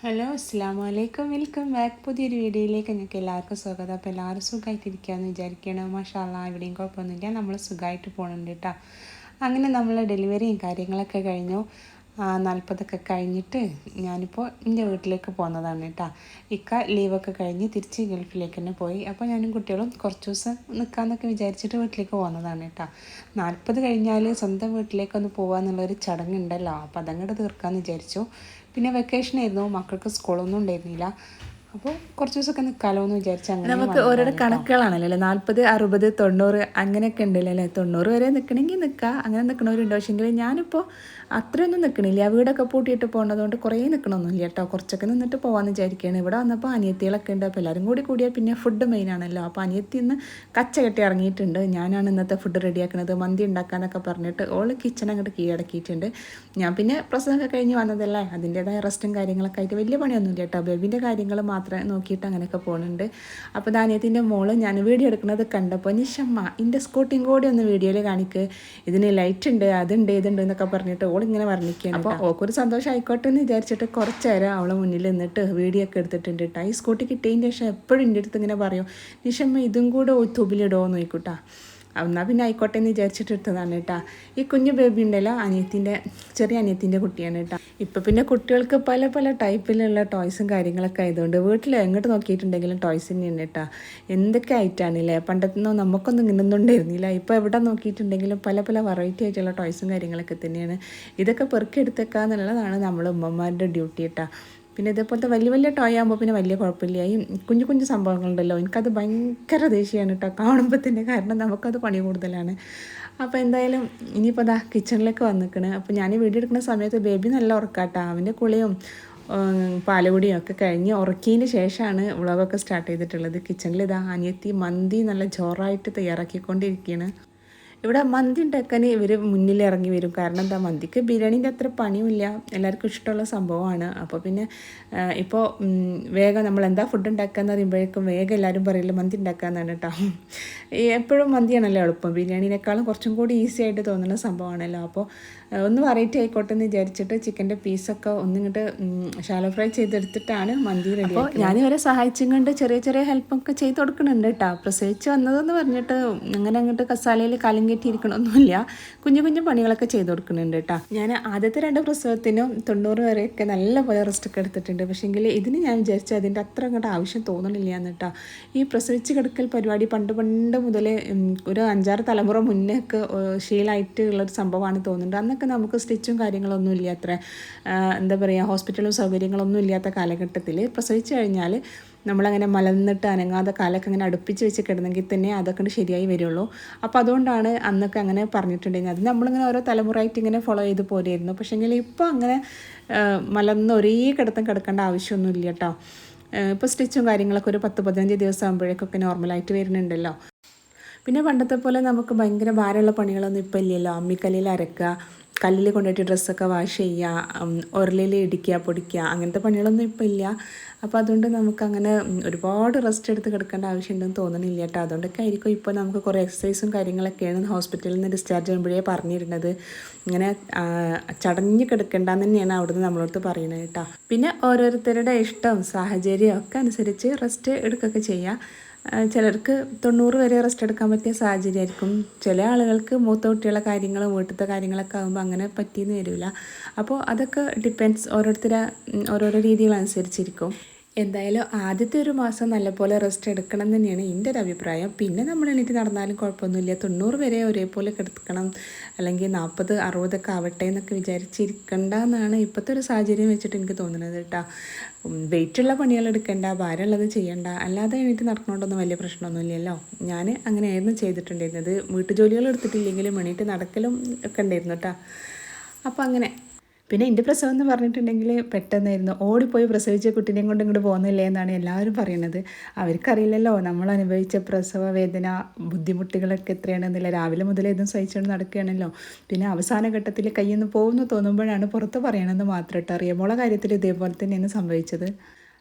Hello അസ്സാം വലൈക്കും welcome back പുതിയൊരു വീഡിയോയിലേക്ക് ഞങ്ങൾക്ക് എല്ലാവർക്കും സ്വാഗതം. അപ്പോൾ എല്ലാവരും സുഖമായിട്ടിരിക്കുകയെന്ന് വിചാരിക്കണം മഷാല്ല എവിടെയും കുഴപ്പമൊന്നുമില്ല. നമ്മൾ സുഖമായിട്ട് പോകുന്നുണ്ട് കേട്ടോ അങ്ങനെ നമ്മൾ ഡെലിവറിയും കാര്യങ്ങളൊക്കെ കഴിഞ്ഞു. നാൽപ്പതൊക്കെ കഴിഞ്ഞിട്ട് ഞാനിപ്പോൾ എന്റെ വീട്ടിലേക്ക് പോകുന്നതാണ് കേട്ടോ ഇക്ക ലീവൊക്കെ കഴിഞ്ഞ് തിരിച്ച് ഗൾഫിലേക്ക് തന്നെ പോയി. അപ്പോൾ ഞാനും കുട്ടികളും കുറച്ച് ദിവസം നിൽക്കാമെന്നൊക്കെ വിചാരിച്ചിട്ട് വീട്ടിലേക്ക് പോകുന്നതാണ് കേട്ടോ നാൽപ്പത് കഴിഞ്ഞാൽ സ്വന്തം വീട്ടിലേക്കൊന്ന് പോകുക എന്നുള്ളൊരു ചടങ്ങുണ്ടല്ലോ. അപ്പോൾ അതങ്ങോട്ട് തീർക്കാമെന്ന് വിചാരിച്ചു. പിന്നെ വെക്കേഷൻ ആയിരുന്നു. മക്കൾക്ക് സ്കൂളൊന്നും ഉണ്ടായിരുന്നില്ല. അപ്പോൾ കുറച്ച് ദിവസമൊക്കെ നിൽക്കാലോ എന്ന് വിചാരിച്ചു അങ്ങനെ നമുക്ക് ഓരോരോ കണക്കുകളാണല്ലോ അല്ലേ നാൽപ്പത് അറുപത് തൊണ്ണൂറ് അങ്ങനെയൊക്കെ ഉണ്ടല്ലോ അല്ലേ തൊണ്ണൂറ് വരെ നിൽക്കണമെങ്കിൽ നിൽക്കുക അങ്ങനെ നിൽക്കണവരുണ്ട് പക്ഷേങ്കിൽ ഞാനിപ്പോൾ അത്രയൊന്നും നിൽക്കണില്ല വീടൊക്കെ പൂട്ടിയിട്ട് പോകേണ്ടതുകൊണ്ട് കുറേ നിൽക്കണമൊന്നുമില്ല കേട്ടോ. കുറച്ചൊക്കെ നിന്നിട്ട് പോകാമെന്ന് വിചാരിക്കുകയാണ് ഇവിടെ വന്നപ്പോൾ അനിയത്തികളൊക്കെ ഉണ്ട്. അപ്പോൾ എല്ലാവരും കൂടി കൂടിയാൽ പിന്നെ ഫുഡ് മെയിൻ ആണല്ലോ. അപ്പോൾ അനിയത്തി ഇന്ന് കച്ച കെട്ടി ഇറങ്ങിയിട്ടുണ്ട്. ഞാനാണ് ഇന്നത്തെ ഫുഡ് റെഡിയാക്കുന്നത് മന്തി ഉണ്ടാക്കാനൊക്കെ പറഞ്ഞിട്ട് ഓൾ കിച്ചൺ അങ്ങോട്ട് കീഴടക്കിയിട്ടുണ്ട് ഞാൻ പിന്നെ പ്രസവമൊക്കെ കഴിഞ്ഞ് വന്നതല്ലേ? അതിന്റേതായ റെസ്റ്റും കാര്യങ്ങളൊക്കെ ആയിട്ട് വലിയ പണിയൊന്നുമില്ല കേട്ടോ. ബേബിന്റെ കാര്യങ്ങൾ മാത്രം നോക്കിയിട്ട് അങ്ങനെയൊക്കെ പോകുന്നുണ്ട് അപ്പോൾ ധാന്യത്തിന്റെ മോൾ ഞാൻ വീഡിയോ എടുക്കുന്നത് കണ്ടപ്പോൾ നിഷമ്മ എന്റെ സ്കൂട്ടിയും കൂടി ഒന്ന് വീഡിയോയിൽ കാണിക്ക്. ഇതിന് ലൈറ്റ് ഉണ്ട് അതുണ്ട് ഇതുണ്ട് എന്നൊക്കെ പറഞ്ഞിട്ട് ഓൾ ഇങ്ങനെ വർണിക്കുകയാണ് അപ്പോൾ ഓക്കൊരു സന്തോഷം ആയിക്കോട്ടെ എന്ന് വിചാരിച്ചിട്ട് കുറച്ച് നേരം അവളെ മുന്നിൽ നിന്നിട്ട് വീഡിയോ ഒക്കെ എടുത്തിട്ടുണ്ട് കേട്ടോ. ഈ സ്കൂട്ടി കിട്ടിയതിന്റെ ശേഷം എപ്പോഴും എന്റെ അടുത്ത് ഇങ്ങനെ പറയും നിഷമ്മ ഇതും കൂടെ തുബിലിടുമോ എന്ന് നോക്കൂട്ടാ എന്നാൽ പിന്നെ ആയിക്കോട്ടെ എന്ന് വിചാരിച്ചിട്ട് എടുത്തതാണ് കേട്ടോ. ഈ കുഞ്ഞു ബേബി ഉണ്ടല്ലോ അനിയത്തിന്റെ ചെറിയ അനിയത്തിന്റെ കുട്ടിയാണ് കേട്ടോ. ഇപ്പം പിന്നെ കുട്ടികൾക്ക് പല പല ടൈപ്പിലുള്ള ടോയ്സും കാര്യങ്ങളൊക്കെ ആയതുകൊണ്ട് വീട്ടിൽ എങ്ങോട്ട് നോക്കിയിട്ടുണ്ടെങ്കിലും ടോയ്സ് തന്നെയാണ് കേട്ടോ. എന്തൊക്കെ ആയിട്ടാണല്ലേ പണ്ടത്തൊന്നും നമുക്കൊന്നും ഇങ്ങനൊന്നും ഉണ്ടായിരുന്നില്ല. ഇപ്പോൾ എവിടെ നോക്കിയിട്ടുണ്ടെങ്കിലും പല പല വെറൈറ്റി ആയിട്ടുള്ള ടോയ്സും കാര്യങ്ങളൊക്കെ തന്നെയാണ്. ഇതൊക്കെ പെറുക്കിയെടുത്തേക്കുക എന്നുള്ളതാണ് നമ്മൾ ഉമ്മമാരുടെ ഡ്യൂട്ടി കേട്ടോ. പിന്നെ ഇതേപോലത്തെ വലിയ വലിയ ടോയ് ആകുമ്പോൾ പിന്നെ വലിയ കുഴപ്പമില്ല. ഈ കുഞ്ഞു കുഞ്ഞു സംഭവങ്ങളുണ്ടല്ലോ. എനിക്കത് ഭയങ്കര ദേഷ്യമാണ് കേട്ടോ കാണുമ്പോൾ തന്നെ കാരണം നമുക്കത് പണി കൂടുതലാണ്. അപ്പോൾ എന്തായാലും ഇനിയിപ്പോൾ അതാ കിച്ചണിലേക്ക് വന്നിക്കണ്. അപ്പോൾ ഞാൻ വീഡിയോ എടുക്കുന്ന സമയത്ത് ബേബി നല്ല ഉറക്കാട്ടോ. അവന്റെ കുളിയും പാലുകുടിയും ഒക്കെ കഴിഞ്ഞ് ഉറക്കിയതിന് ശേഷമാണ് വ്ളോഗൊക്കെ സ്റ്റാർട്ട് ചെയ്തിട്ടുള്ളത്. കിച്ചണിൽ ഇതാ അനിയത്തി മന്തി നല്ല ജോറായിട്ട് തയ്യാറാക്കിക്കൊണ്ടിരിക്കുകയാണ് ഇവിടെ മന്തി ഉണ്ടാക്കാൻ ഇവർ മുന്നിൽ ഇറങ്ങി വരും. കാരണം എന്താ മന്തിക്ക് ബിരിയാണീന്റെ അത്ര പണിയുമില്ല. എല്ലാവർക്കും ഇഷ്ടമുള്ള സംഭവമാണ്. അപ്പോൾ പിന്നെ ഇപ്പോൾ വേഗം നമ്മൾ എന്താ ഫുഡ് ഉണ്ടാക്കാന്ന് പറയുമ്പോഴേക്കും വേഗം എല്ലാവരും പറയില്ല മന്തി ഉണ്ടാക്കാന്നാണ് കേട്ടോ. എപ്പോഴും മന്തിയാണല്ലോ എളുപ്പം. ബിരിയാണീനേക്കാളും കുറച്ചും കൂടി ഈസി ആയിട്ട് തോന്നുന്ന സംഭവമാണല്ലോ. അപ്പോൾ ഒന്ന് വെറൈറ്റി ആയിക്കോട്ടെ എന്ന് വിചാരിച്ചിട്ട് ചിക്കന്റെ പീസൊക്കെ ഒന്നിങ്ങോട്ട് ഷാലോ ഫ്രൈ ചെയ്തെടുത്തിട്ടാണ് മന്തി റെഡി അപ്പോൾ ഞാനിവരെ സഹായിച്ചും കൊണ്ട് ചെറിയ ചെറിയ ഹെൽപ്പൊക്കെ ചെയ്ത് കൊടുക്കുന്നുണ്ട് കേട്ടോ. പ്രസവിച്ച് വന്നതെന്ന് പറഞ്ഞിട്ട് അങ്ങനെ അങ്ങോട്ട് കസാലയിൽ കെട്ടിയിരിക്കണമൊന്നുമില്ല കുഞ്ഞു കുഞ്ഞു പണികളൊക്കെ ചെയ്തു കൊടുക്കുന്നുണ്ട് കേട്ടോ ഞാൻ ആദ്യത്തെ രണ്ട് പ്രസവത്തിനും തൊണ്ണൂറ് വരെയൊക്കെ നല്ല പോലെ റെസ്റ്റ് ഒക്കെ എടുത്തിട്ടുണ്ട്. പക്ഷേങ്കിൽ ഇതിന് ഞാൻ വിചാരിച്ചു അതിന്റെ അത്ര അങ്ങോട്ട് ആവശ്യം തോന്നണില്ല എന്ന് കേട്ടോ ഈ പ്രസവിച്ച് കിടക്കൽ പരിപാടി പണ്ട് പണ്ട് മുതലേ ഒരു അഞ്ചാറ് തലമുറ മുന്നേ ഒക്കെ ശീലമായിട്ട് ഉള്ളൊരു സംഭവമാണ് തോന്നുന്നുണ്ട്. അന്നൊക്കെ നമുക്ക് സ്റ്റിച്ചും കാര്യങ്ങളൊന്നും ഇല്ല അത്ര എന്താ പറയുക ഹോസ്പിറ്റലും സൗകര്യങ്ങളൊന്നും ഇല്ലാത്ത കാലഘട്ടത്തിൽ പ്രസവിച്ച് കഴിഞ്ഞാൽ നമ്മളങ്ങനെ മലന്നിട്ട് അനങ്ങാതെ കാലൊക്കെ അങ്ങനെ അടുപ്പിച്ച് വെച്ച് കിടന്നെങ്കിൽ തന്നെ അതൊക്കെ ശരിയായി വരുള്ളൂ. അപ്പോൾ അതുകൊണ്ടാണ് അന്നൊക്കെ അങ്ങനെ പറഞ്ഞിട്ടുണ്ടെങ്കിൽ അത് നമ്മളിങ്ങനെ ഓരോ തലമുറയായിട്ട് ഇങ്ങനെ ഫോളോ ചെയ്ത് പോരായിരുന്നു പക്ഷേങ്കിൽ ഇപ്പോൾ അങ്ങനെ മലന്ന് ഒരേ കിടത്തം കിടക്കേണ്ട ആവശ്യമൊന്നുമില്ല കേട്ടോ. ഇപ്പോൾ സ്റ്റിച്ചും കാര്യങ്ങളൊക്കെ ഒരു പത്ത് പതിനഞ്ച് ദിവസം ആകുമ്പോഴേക്കൊക്കെ നോർമലായിട്ട് വരുന്നുണ്ടല്ലോ. പിന്നെ പണ്ടത്തെ പോലെ നമുക്ക് ഭയങ്കര ഭാരമുള്ള പണികളൊന്നും ഇപ്പോൾ ഇല്ലല്ലോ. അമ്മിക്കല്ലിൽ അരക്കുക കല്ലിൽ കൊണ്ടുപോയിട്ട് ഡ്രസ്സൊക്കെ വാഷ് ചെയ്യുക ഉരലിൽ ഇടിക്കുക പൊടിക്കുക അങ്ങനത്തെ പണികളൊന്നും ഇപ്പോൾ ഇല്ല. അപ്പോൾ അതുകൊണ്ട് നമുക്കങ്ങനെ ഒരുപാട് റെസ്റ്റ് എടുത്ത് കിടക്കേണ്ട ആവശ്യമുണ്ടെന്ന് തോന്നണില്ല കേട്ടോ. അതുകൊണ്ടൊക്കെ ആയിരിക്കും ഇപ്പോൾ നമുക്ക് കുറേ എക്സസൈസും കാര്യങ്ങളൊക്കെയാണ് ഹോസ്പിറ്റലിൽ നിന്ന് ഡിസ്ചാർജ് ചെയ്യുമ്പോഴേ പറഞ്ഞിരുന്നത്. ഇങ്ങനെ ചടഞ്ഞ് കിടക്കേണ്ടെന്ന് തന്നെയാണ് അവിടുന്ന് നമ്മളോട് പറയുന്നത് കേട്ടോ. പിന്നെ ഓരോരുത്തരുടെ ഇഷ്ടവും സാഹചര്യവും ഒക്കെ അനുസരിച്ച് റെസ്റ്റ് എടുക്കുകയൊക്കെ ചെയ്യുക ചിലർക്ക് തൊണ്ണൂറ് വരെ റെസ്റ്റ് എടുക്കാൻ പറ്റിയ സാഹചര്യമായിരിക്കും. ചില ആളുകൾക്ക് മൂത്ത കുട്ടികളുടെ കാര്യങ്ങളും വീട്ടിലത്തെ കാര്യങ്ങളൊക്കെ ആകുമ്പോൾ അങ്ങനെ പറ്റിയെന്ന് വരില്ല. അപ്പോൾ അതൊക്കെ ഡിപ്പെൻഡ്സ് ഓരോരുത്തരെ ഓരോരോ രീതികളനുസരിച്ചിരിക്കും. എന്തായാലും ആദ്യത്തെ ഒരു മാസം നല്ലപോലെ റെസ്റ്റ് എടുക്കണം തന്നെയാണ് എന്റെ ഒരു അഭിപ്രായം. പിന്നെ നമ്മൾ എണീറ്റ് നടന്നാലും കുഴപ്പമൊന്നുമില്ല. തൊണ്ണൂറ് വരെ ഒരേപോലെ കിടക്കണം. അല്ലെങ്കിൽ നാൽപ്പത് അറുപതൊക്കെ ആവട്ടെ എന്നൊക്കെ വിചാരിച്ചിരിക്കണ്ട എന്നാണ് ഇപ്പോഴത്തെ ഒരു സാഹചര്യം വെച്ചിട്ട് എനിക്ക് തോന്നുന്നത് കേട്ടോ. വെയിറ്റുള്ള പണികൾ എടുക്കേണ്ട ഭാരമുള്ളത് ചെയ്യണ്ട. അല്ലാതെ എണീറ്റ് നടക്കണോണ്ടൊന്നും വലിയ പ്രശ്നമൊന്നുമില്ലല്ലോ. ഞാൻ അങ്ങനെയായിരുന്നു ചെയ്തിട്ടുണ്ടായിരുന്നത്. വീട്ടുജോലികൾ എടുത്തിട്ടില്ലെങ്കിലും എണീറ്റ് നടക്കലും ഒക്കെ ഉണ്ടായിരുന്നു കേട്ടോ. അപ്പോൾ അങ്ങനെ പിന്നെ എന്റെ പ്രസവം എന്ന് പറഞ്ഞിട്ടുണ്ടെങ്കിൽ പെട്ടെന്നായിരുന്നു. ഓടിപ്പോയി പ്രസവിച്ച കുട്ടീനെയും കൊണ്ട് ഇങ്ങോട്ട് പോകുന്നില്ലേ എന്നാണ് എല്ലാവരും പറയുന്നത് അവർക്കറിയില്ലല്ലോ നമ്മൾ അനുഭവിച്ച പ്രസവ വേദന ബുദ്ധിമുട്ടുകളൊക്കെ എത്രയാണെന്നില്ല. രാവിലെ മുതൽ ഇതും സഹിച്ചുകൊണ്ട് നടക്കുകയാണല്ലോ. പിന്നെ അവസാന ഘട്ടത്തിൽ കയ്യിൽ നിന്ന് പോകുന്നു തോന്നുമ്പോഴാണ് പുറത്ത് പറയണമെന്ന് മാത്രം കേട്ടോ. അറിയാമോളെ കാര്യത്തിൽ ഇതേപോലെ തന്നെയാണ് സംഭവിച്ചത്.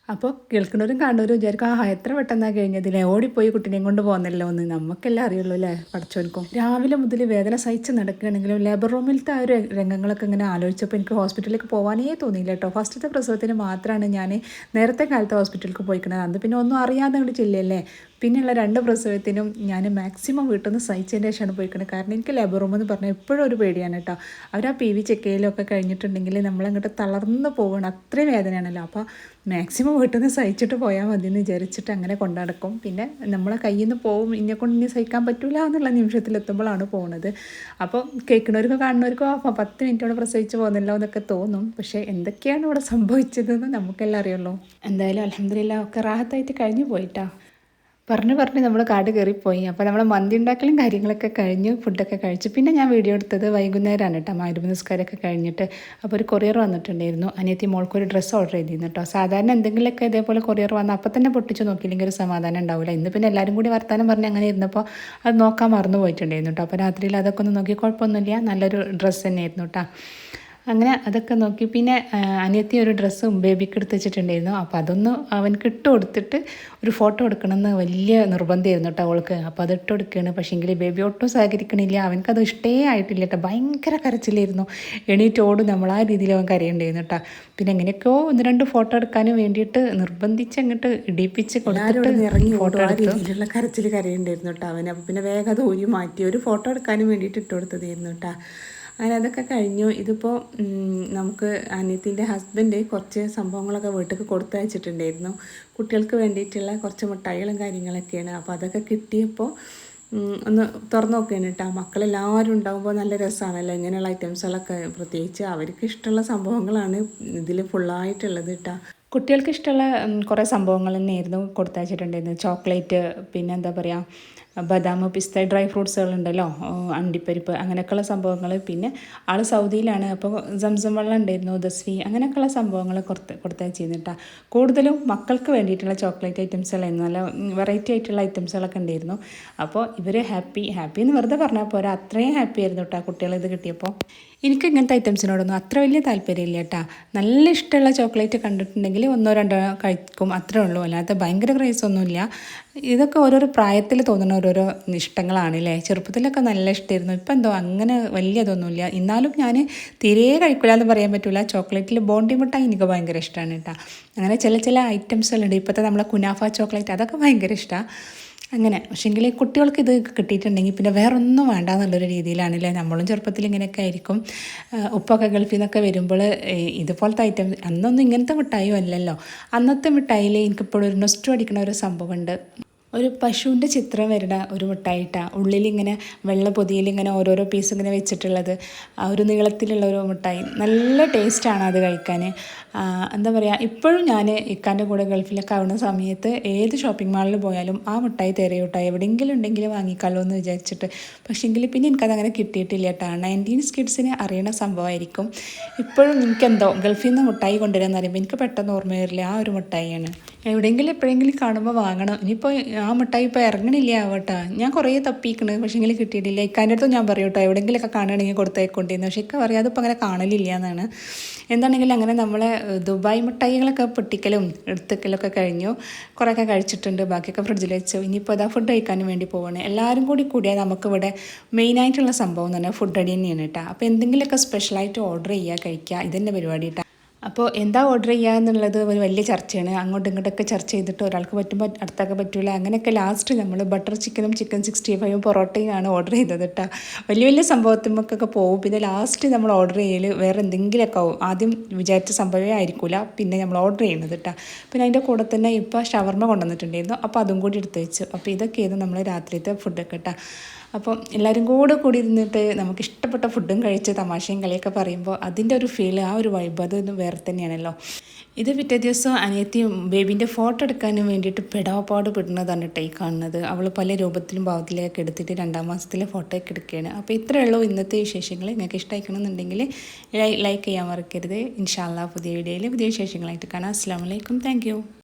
അപ്പോൾ കേൾക്കുന്നവരും കാണുന്നവരും വിചാരിക്കും ആ എത്ര പെട്ടെന്നാണ് കഴിഞ്ഞതില്ലേ ഓടിപ്പോയി കുട്ടീനെയും കൊണ്ട് പോകുന്നല്ലോ എന്ന് നമുക്കെല്ലാം അറിയുള്ളൂ അല്ലേ പഠിച്ചോനിക്കും രാവിലെ മുതൽ വേദന സഹിച്ച് നടക്കുകയാണെങ്കിലും ലേബർ റൂമിലത്തെ ആ ഒരു രംഗങ്ങളൊക്കെ ഇങ്ങനെ ആലോചിച്ചപ്പോൾ എനിക്ക് ഹോസ്പിറ്റലിലേക്ക് പോകാനേ തോന്നിയില്ല കേട്ടോ. ഫസ്റ്റത്തെ പ്രസവത്തിന് മാത്രമാണ് ഞാൻ നേരത്തെ കാലത്ത് ഹോസ്പിറ്റലിലേക്ക് പോയിക്കണത്. അന്ന് പിന്നെ ഒന്നും അറിയാതെ അങ്ങോട്ട് പിന്നെയുള്ള രണ്ട് പ്രസവത്തിനും ഞാൻ മാക്സിമം വീട്ടിൽ നിന്ന് സഹിച്ചതിന്റെ ശേഷമാണ് പോയിക്കുന്നത് കാരണം എനിക്ക് ലേബർ റൂം എന്ന് പറഞ്ഞാൽ എപ്പോഴും ഒരു പേടിയാണ് കേട്ടോ. അവർ ആ പി വി ചെക്കയിലൊക്കെ കഴിഞ്ഞിട്ടുണ്ടെങ്കിൽ നമ്മളങ്ങോട്ട് തളർന്നു പോകണം അത്രയും വേദനയാണല്ലോ. അപ്പോൾ മാക്സിമം വീട്ടിൽ നിന്ന് സഹിച്ചിട്ട് പോയാൽ മതി എന്ന് വിചാരിച്ചിട്ട് അങ്ങനെ കൊണ്ടടക്കും പിന്നെ നമ്മളെ കയ്യിൽ നിന്ന് പോകും. ഇന്നെ കൊണ്ട് ഇനി സഹിക്കാൻ പറ്റില്ല എന്നുള്ള നിമിഷത്തിലെത്തുമ്പോഴാണ് പോകുന്നത് അപ്പോൾ കേൾക്കുന്നവർക്കോ കാണുന്നവർക്കോ അപ്പോൾ പത്ത് മിനിറ്റോടെ പ്രസവിച്ച് പോകുന്നല്ലോ എന്നൊക്കെ തോന്നും. പക്ഷേ എന്തൊക്കെയാണ് ഇവിടെ സംഭവിച്ചതെന്ന് നമുക്കെല്ലാം അറിയുള്ളൂ. എന്തായാലും അലഹമില്ല ഒക്കെ റാഹത്തായിട്ട് കഴിഞ്ഞു പോയിട്ടാ. പറഞ്ഞ് പറഞ്ഞ് നമ്മൾ കാട് കയറിപ്പോയി. അപ്പോൾ നമ്മൾ മന്തി ഉണ്ടാക്കലും കാര്യങ്ങളൊക്കെ കഴിഞ്ഞു ഫുഡൊക്കെ കഴിച്ചു. പിന്നെ ഞാൻ വീഡിയോ എടുത്തത് വൈകുന്നേരമാണ് കേട്ടോ മാരുമ നിസ്കാരമൊക്കെ കഴിഞ്ഞിട്ട് അപ്പോൾ ഒരു കൊറിയർ വന്നിട്ടുണ്ടായിരുന്നു. അനിയത്തി മോൾക്ക് ഒരു ഡ്രസ്സ് ഓർഡർ ചെയ്തിരുന്നു കേട്ടോ സാധാരണ എന്തെങ്കിലുമൊക്കെ ഇതേപോലെ കൊറിയർ വന്ന് അപ്പം തന്നെ പൊട്ടിച്ച് നോക്കിയില്ലെങ്കിൽ ഒരു സമാധാനം ഉണ്ടാവില്ല ഇന്ന് പിന്നെ എല്ലാവരും കൂടി വർത്താനം പറഞ്ഞ് അങ്ങനെ ഇരുന്നപ്പോൾ അത് നോക്കാൻ മറന്നു പോയിട്ടുണ്ടായിരുന്നു കേട്ടോ അപ്പോൾ രാത്രിയിൽ അതൊക്കെ ഒന്ന് നോക്കി കുഴപ്പമൊന്നുമില്ല. നല്ലൊരു ഡ്രസ്സ് തന്നെയായിരുന്നു കേട്ടോ അങ്ങനെ അതൊക്കെ നോക്കി. പിന്നെ അനിയത്തി ഒരു ഡ്രസ്സും ബേബിക്ക് എടുത്ത് വെച്ചിട്ടുണ്ടായിരുന്നു. അപ്പോൾ അതൊന്ന് അവനക്ക് ഇട്ട് കൊടുത്തിട്ട് ഒരു ഫോട്ടോ എടുക്കണമെന്ന് വലിയ നിർബന്ധമായിരുന്നു കേട്ടോ അവൾക്ക്. അപ്പോൾ അത് ഇട്ട് കൊടുക്കുകയാണ് പക്ഷേങ്കിൽ ബേബി ഒട്ടും സഹകരിക്കണില്ല. അവനക്കത് ഇഷ്ടേ ആയിട്ടില്ല കേട്ടോ ഭയങ്കര കരച്ചിലായിരുന്നു. എണീറ്റോട് ഓടും. നമ്മൾ ആ രീതിയിൽ അവൻ കരയുണ്ടായിരുന്നു കേട്ടോ പിന്നെ എങ്ങനെയൊക്കെയോ ഒന്ന് രണ്ട് ഫോട്ടോ എടുക്കാനും വേണ്ടിയിട്ട് നിർബന്ധിച്ച് അങ്ങോട്ട് ഇടിപ്പിച്ച് കൊടുത്തിട്ട് ഇറങ്ങി ഫോട്ടോ എടുത്തു. കരച്ചിൽ കരയുണ്ടായിരുന്നു കേട്ടോ അവൻ അപ്പോൾ പിന്നെ വേഗം അത് ഊരി മാറ്റി. ഒരു ഫോട്ടോ എടുക്കാനും വേണ്ടിയിട്ട് ഇട്ട് കൊടുത്തതായിരുന്നു കേട്ടോ അങ്ങനെ അതൊക്കെ കഴിഞ്ഞു. ഇതിപ്പോൾ നമുക്ക് അനിയത്തിന്റെ ഹസ്ബൻഡ് കുറച്ച് സംഭവങ്ങളൊക്കെ വീട്ടിലേക്ക് കൊടുത്തയച്ചിട്ടുണ്ടായിരുന്നു. കുട്ടികൾക്ക് വേണ്ടിയിട്ടുള്ള കുറച്ച് മിഠായികളും കാര്യങ്ങളൊക്കെയാണ്. അപ്പോൾ അതൊക്കെ കിട്ടിയപ്പോൾ ഒന്ന് തുറന്നു നോക്കുകയാണ് കേട്ടോ മക്കളെല്ലാവരും ഉണ്ടാകുമ്പോൾ നല്ല രസമാണല്ലോ ഇങ്ങനെയുള്ള ഐറ്റംസുകളൊക്കെ പ്രത്യേകിച്ച് അവർക്ക് ഇഷ്ടമുള്ള സംഭവങ്ങളാണ് ഇതിൽ ഫുള്ളായിട്ടുള്ളത് കേട്ടോ കുട്ടികൾക്ക് ഇഷ്ടമുള്ള കുറേ സംഭവങ്ങൾ തന്നെയായിരുന്നു കൊടുത്തയച്ചിട്ടുണ്ടായിരുന്നു ചോക്ലേറ്റ് പിന്നെ എന്താ പറയുക ബദാം പിസ്ത ഡ്രൈ ഫ്രൂട്ട്സുകളുണ്ടല്ലോ അണ്ടിപ്പരിപ്പ് അങ്ങനെയൊക്കെയുള്ള സംഭവങ്ങൾ. പിന്നെ ആൾ സൗദിയിലാണ് അപ്പോൾ സംസം വെള്ളം ഉണ്ടായിരുന്നു ദസ്വി അങ്ങനെയൊക്കെയുള്ള സംഭവങ്ങൾ കൊടുത്ത് കൊടുത്താൽ കേട്ടോ. കൂടുതലും മക്കൾക്ക് വേണ്ടിയിട്ടുള്ള ചോക്ലേറ്റ് ഐറ്റംസുകളായിരുന്നു നല്ല വെറൈറ്റി ആയിട്ടുള്ള ഐറ്റംസുകളൊക്കെ ഉണ്ടായിരുന്നു. അപ്പോൾ ഇവർ ഹാപ്പി ഹാപ്പി എന്ന് വെറുതെ പറഞ്ഞാൽ പോരാ അത്രയും ഹാപ്പി ആയിരുന്നു കേട്ടോ കുട്ടികൾ ഇത് കിട്ടിയപ്പോൾ. എനിക്ക് ഇങ്ങനത്തെ ഐറ്റംസിനോടൊന്നും അത്ര വലിയ താല്പര്യമില്ല കേട്ടാ. നല്ല ഇഷ്ടമുള്ള ചോക്ലേറ്റ് കണ്ടിട്ടുണ്ടെങ്കിൽ ഒന്നോ രണ്ടോ കഴിക്കും അത്രേ ഉള്ളൂ. അല്ലാതെ ഭയങ്കര ക്രൈസ് ഒന്നുമില്ല ഇതൊക്കെ ഓരോരോ പ്രായത്തിൽ തോന്നുന്ന ഓരോരോ ഇഷ്ടങ്ങളാണ് അല്ലേ ചെറുപ്പത്തിലൊക്കെ നല്ല ഇഷ്ടമായിരുന്നു ഇപ്പം എന്തോ അങ്ങനെ വലിയ ഇതൊന്നുമില്ല. എന്നാലും ഞാൻ തീരെ കഴിക്കില്ല എന്ന് പറയാൻ പറ്റില്ല ചോക്ലേറ്റിൽ ബോണ്ടി മിഠായി എനിക്ക് ഭയങ്കര ഇഷ്ടമാണ് കേട്ടോ. അങ്ങനെ ചില ചില ഐറ്റംസുകളുണ്ട് ഇപ്പോഴത്തെ നമ്മളെ കുനാഫ ചോക്ലേറ്റ് അതൊക്കെ ഭയങ്കര ഇഷ്ടമാണ് അങ്ങനെ. പക്ഷേങ്കിൽ കുട്ടികൾക്ക് ഇത് കിട്ടിയിട്ടുണ്ടെങ്കിൽ പിന്നെ വേറൊന്നും വേണ്ട എന്നുള്ളൊരു രീതിയിലാണല്ലേ? നമ്മളും ചെറുപ്പത്തിൽ ഇങ്ങനെയൊക്കെ ആയിരിക്കും. ഉപ്പൊക്കെ ഗൾഫിൽ നിന്നൊക്കെ വരുമ്പോൾ ഇതുപോലത്തെ ഐറ്റം അന്നൊന്നും ഇങ്ങനത്തെ മിഠായിയും അല്ലല്ലോ. അന്നത്തെ മിഠായിയിൽ എനിക്കിപ്പോഴും ഒരു നൊസ്റ്റു അടിക്കുന്ന ഒരു സംഭവമുണ്ട്. ഒരു പശുവിന്റെ ചിത്രം വരുന്ന ഒരു മുട്ടായിട്ടാണ് ഉള്ളിലിങ്ങനെ വെള്ള പൊതിയിൽ ഇങ്ങനെ ഓരോരോ പീസ് ഇങ്ങനെ വെച്ചിട്ടുള്ളത്. ആ ഒരു നീളത്തിലുള്ള ഒരു മുട്ടായി. നല്ല ടേസ്റ്റാണ് അത് കഴിക്കാൻ എന്താ പറയുക ഇപ്പോഴും ഞാൻ ഇക്കാന്റെ കൂടെ ഗൾഫിലൊക്കെ ആവുന്ന സമയത്ത് ഏത് ഷോപ്പിംഗ് മാളിൽ പോയാലും ആ മുട്ടായി തിരയൂട്ട എവിടെയെങ്കിലും ഉണ്ടെങ്കിൽ വാങ്ങിക്കാലോ എന്ന് വിചാരിച്ചിട്ട്. പക്ഷേ പക്ഷേങ്കിൽ പിന്നെ എനിക്കതങ്ങനെ കിട്ടിയിട്ടില്ല കേട്ടോ നയന്റീൻ കിഡ്സിന് അറിയണ സംഭവമായിരിക്കും ഇപ്പോഴും എനിക്കെന്തോ ഗൾഫിൽ നിന്ന് മുട്ടായി കൊണ്ടുവരാമെന്ന് പറയുമ്പോൾ എനിക്ക് പെട്ടെന്ന് ഓർമ്മ വരില്ല. ആ ഒരു മിഠായിയാണ് എവിടെയെങ്കിലും എപ്പോഴെങ്കിലും കാണുമ്പോൾ വാങ്ങണം. ഇനിയിപ്പോൾ ആ മിഠായി ഇപ്പോൾ ഇറങ്ങണില്ല ആവട്ടെ ഞാൻ കുറേ തപ്പിക്കണ് പക്ഷേ എങ്കിലും കിട്ടിയിട്ടില്ല. ഇക്കാന്റെ അടുത്തും ഞാൻ പറയും കേട്ടോ എവിടെയെങ്കിലുമൊക്കെ കാണുകയാണെങ്കിൽ കൊടുത്തേക്കൊണ്ടിരുന്നു. പക്ഷേ ഇക്ക പറയാതെ ഇപ്പോൾ അങ്ങനെ കാണലില്ല എന്നാണ്. എന്താണെങ്കിലും അങ്ങനെ നമ്മളെ ദുബായ് മിഠായികളൊക്കെ പൊട്ടിക്കലും എടുത്തക്കലൊക്കെ കഴിഞ്ഞു. കുറേയൊക്കെ കഴിച്ചിട്ടുണ്ട് ബാക്കിയൊക്കെ ഫ്രിഡ്ജിൽ വെച്ചു. ഇനിയിപ്പോൾ അതാ ഫുഡ് കഴിക്കാൻ വേണ്ടി പോവാണ്. എല്ലാവരും കൂടി കൂടിയാൽ നമുക്കിവിടെ മെയിനായിട്ടുള്ള സംഭവം എന്ന് പറഞ്ഞാൽ ഫുഡ് അടി തന്നെയാണ് കേട്ടോ. അപ്പോൾ എന്തെങ്കിലുമൊക്കെ സ്പെഷ്യലായിട്ട് ഓർഡർ ചെയ്യുക കഴിക്കുക ഇതന്നെ പരിപാടി കേട്ടോ. അപ്പോൾ എന്താ ഓർഡർ ചെയ്യുക എന്നുള്ളത് ഒരു വലിയ ചർച്ചയാണ്. അങ്ങോട്ടും ഇങ്ങോട്ടൊക്കെ ചർച്ച ചെയ്തിട്ട് ഒരാൾക്ക് പറ്റുമ്പോൾ അടുത്തൊക്കെ പറ്റില്ല അങ്ങനെയൊക്കെ ലാസ്റ്റ് നമ്മൾ ബട്ടർ ചിക്കനും ചിക്കൻ സിക്സ്റ്റി ഫൈവും പൊറോട്ടയും ആണ് ഓർഡർ ചെയ്തത് കേട്ടോ വലിയ വലിയ സംഭവത്തിമൊക്കെ പോകും പിന്നെ ലാസ്റ്റ് നമ്മൾ ഓർഡർ ചെയ്യൽ വേറെ എന്തെങ്കിലുമൊക്കെ ആവും. ആദ്യം വിചാരിച്ച സംഭവമേ ആയിരിക്കില്ല പിന്നെ നമ്മൾ ഓർഡർ ചെയ്യുന്നത് കേട്ടോ പിന്നെ അതിന്റെ കൂടെ തന്നെ ഇപ്പോൾ ഷവർമ്മ കൊണ്ടുവന്നിട്ടുണ്ടായിരുന്നു. അപ്പോൾ അതും കൂടി എടുത്ത് വെച്ചു. അപ്പോൾ ഇതൊക്കെയായിരുന്നു നമ്മൾ രാത്രിയത്തെ ഫുഡൊക്കെ കേട്ടോ അപ്പം എല്ലാവരും കൂടെ കൂടി ഇരുന്നിട്ട് നമുക്ക് ഇഷ്ടപ്പെട്ട ഫുഡും കഴിച്ച് തമാശയും കളിയൊക്കെ പറയുമ്പോൾ അതിന്റെ ഒരു ഫീൽ ആ ഒരു വൈബ് അത് വേറെ തന്നെയാണല്ലോ. ഇത് പിറ്റേ ദിവസം അനിയത്തിയും ബേബിന്റെ ഫോട്ടോ എടുക്കാനും വേണ്ടിയിട്ട് പെടാപ്പാട് പെടുന്നതാണ് കേട്ടോ ഈ കാണുന്നത്. അവൾ പല രൂപത്തിലും ഭാവത്തിലൊക്കെ എടുത്തിട്ട് രണ്ടാം മാസത്തിലെ ഫോട്ടോ ഒക്കെ എടുക്കുകയാണ്. അപ്പോൾ ഇത്രയേ ഉള്ളൂ ഇന്നത്തെ വിശേഷങ്ങൾ നിങ്ങൾക്ക് ഇഷ്ടമായിക്കണമെന്നുണ്ടെങ്കിൽ ലൈക്ക് ചെയ്യാൻ മറക്കരുത്. ഇൻഷാല്ല പുതിയ വീഡിയോയിൽ പുതിയ വിശേഷങ്ങളായിട്ട് കാണാം. അസ്സാം വലൈക്കും താങ്ക്